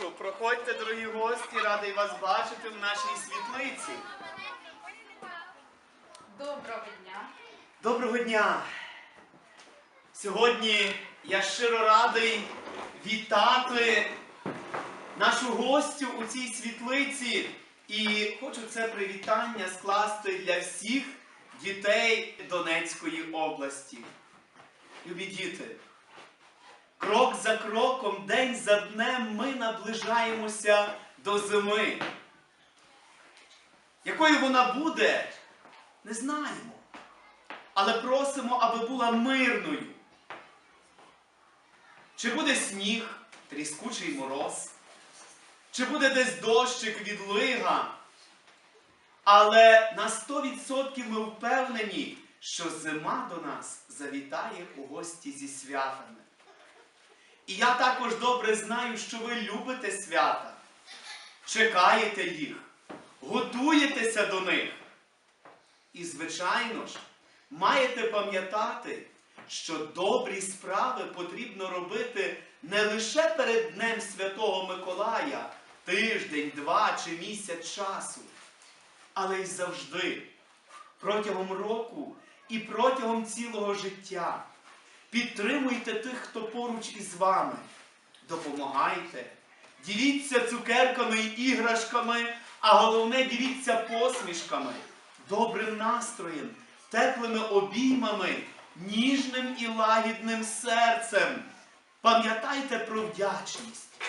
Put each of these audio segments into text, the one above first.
прошу, проходьте, дорогі гості, радий вас бачити в нашій світлиці. Доброго дня. Доброго дня! Сьогодні я щиро радий вітати нашу гостю у цій світлиці. І хочу це привітання скласти для всіх дітей Донецької області. Любі діти, крок за кроком, день за днем ми наближаємося до зими. Якою вона буде, не знаємо але просимо, аби була мирною. Чи буде сніг, тріскучий мороз, чи буде десь дощик відлига, але на 100% ми впевнені, що зима до нас завітає у гості зі святами. І я також добре знаю, що ви любите свята, чекаєте їх, готуєтеся до них. І, звичайно ж, маєте пам'ятати, що добрі справи потрібно робити не лише перед Днем Святого Миколая, тиждень, два чи місяць часу, але й завжди, протягом року і протягом цілого життя. Підтримуйте тих, хто поруч із вами. Допомагайте, діліться цукерками і іграшками, а головне діліться посмішками, добрим настроєм, теплими обіймами, ніжним і лагідним серцем. Пам'ятайте про вдячність,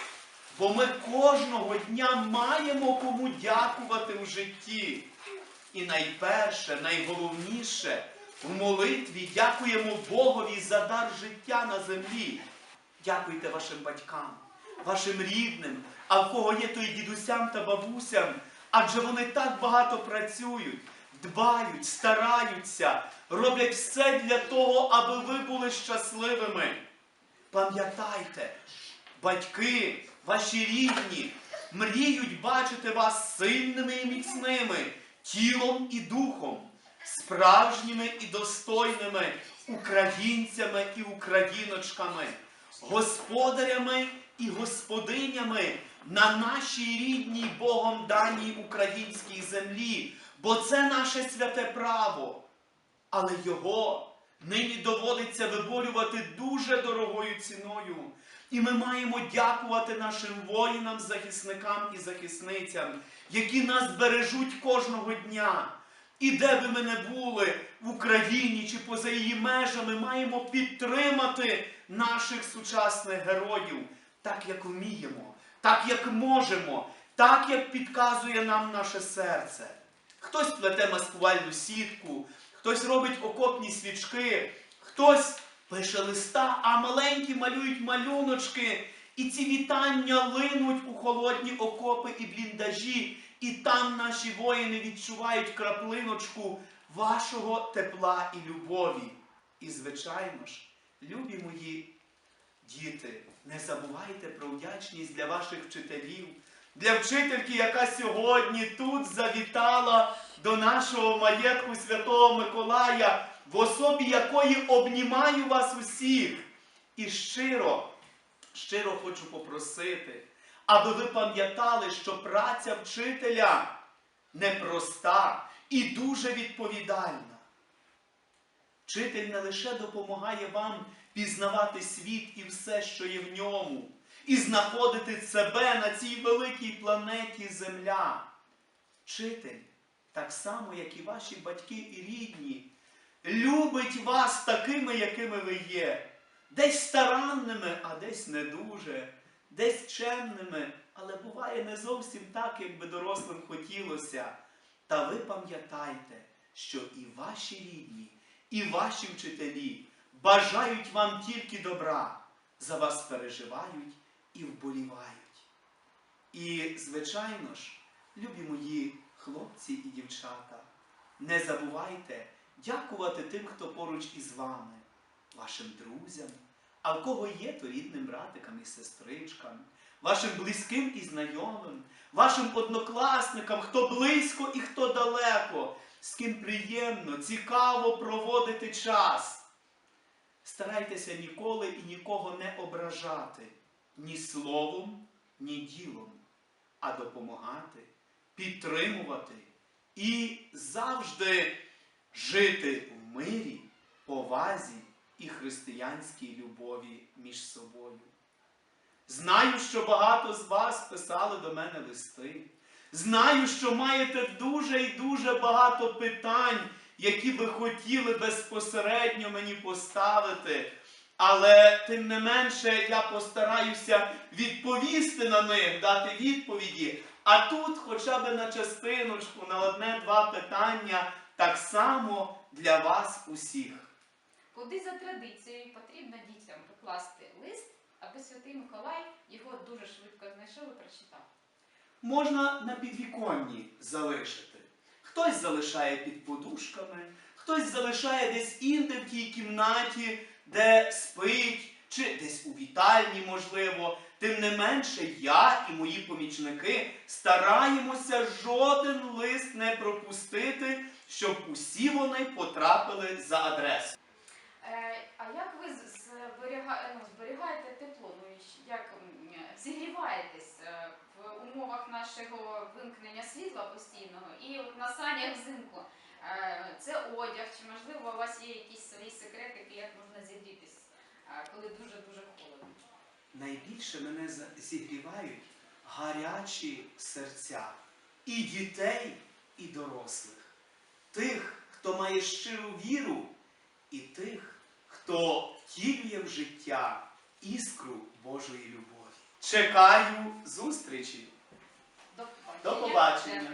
бо ми кожного дня маємо кому дякувати в житті. І найперше, найголовніше, в молитві дякуємо Богові за дар життя на землі. Дякуйте вашим батькам, вашим рідним, а в кого є, то й дідусям та бабусям, адже вони так багато працюють, дбають, стараються, роблять все для того, аби ви були щасливими. Пам'ятайте, батьки, ваші рідні, мріють бачити вас сильними і міцними, тілом і духом, справжніми і достойними українцями і україночками, господарями і господинями на нашій рідній Богом даній українській землі, бо це наше святе право. Але його нині доводиться виборювати дуже дорогою ціною. І ми маємо дякувати нашим воїнам, захисникам і захисницям, які нас бережуть кожного дня. І де би ми не були в Україні чи поза її межами, маємо підтримати наших сучасних героїв так, як вміємо, так, як можемо, так, як підказує нам наше серце. Хтось плете маскувальну сітку, хтось робить окопні свічки, хтось пише листа, а маленькі малюють малюночки. І ці вітання линуть у холодні окопи і бліндажі, і там наші воїни відчувають краплиночку вашого тепла і любові. І, звичайно ж, любі мої діти, не забувайте про вдячність для ваших вчителів, для вчительки, яка сьогодні тут завітала до нашого маєтку Святого Миколая, в особі якої обнімаю вас усіх. І щиро, щиро хочу попросити, аби ви пам'ятали, що праця вчителя непроста і дуже відповідальна. Вчитель не лише допомагає вам пізнавати світ і все, що є в ньому, і знаходити себе на цій великій планеті Земля. Вчитель, так само, як і ваші батьки і рідні, любить вас такими, якими ви є. Десь старанними, а десь не дуже, десь чемними, але буває не зовсім так, як би дорослим хотілося. Та ви пам'ятайте, що і ваші рідні, і ваші вчителі бажають вам тільки добра, за вас переживають і вболівають. І, звичайно ж, любі мої хлопці і дівчата, не забувайте дякувати тим, хто поруч із вами, вашим друзям, а в кого є, то рідним братикам і сестричкам, вашим близьким і знайомим, вашим однокласникам, хто близько і хто далеко, з ким приємно, цікаво проводити час. Старайтеся ніколи і нікого не ображати ні словом, ні ділом, а допомагати, підтримувати і завжди жити в мирі, повазі і християнській любові між собою. Знаю, що багато з вас писали до мене листи. Знаю, що маєте дуже і дуже багато питань, які ви хотіли безпосередньо мені поставити. Але тим не менше я постараюся відповісти на них, дати відповіді. А тут хоча б на частиночку, на одне-два питання, так само для вас усіх. Куди за традицією потрібно дітям покласти лист, аби святий Миколай його дуже швидко знайшов і прочитав. можна на підвіконні залишити. Хтось залишає під подушками, хтось залишає десь інде в тій кімнаті, де спить, чи десь у вітальні, можливо. Тим не менше, я і мої помічники стараємося жоден лист не пропустити, щоб усі вони потрапили за адресу. Е, а як ви з- зберіга... ну, зберігаєте тепло? Ну, як зігріваєтесь е, в умовах нашого вимкнення світла постійного і от на санях взимку? Е, Це одяг, чи можливо у вас є якісь свої секретики, як можна зігрітись, коли дуже-дуже холодно? Найбільше мене зігрівають гарячі серця і дітей, і дорослих, тих, хто має щиру віру, і тих, хто втілює в життя іскру Божої любові. Чекаю зустрічі! До побачення.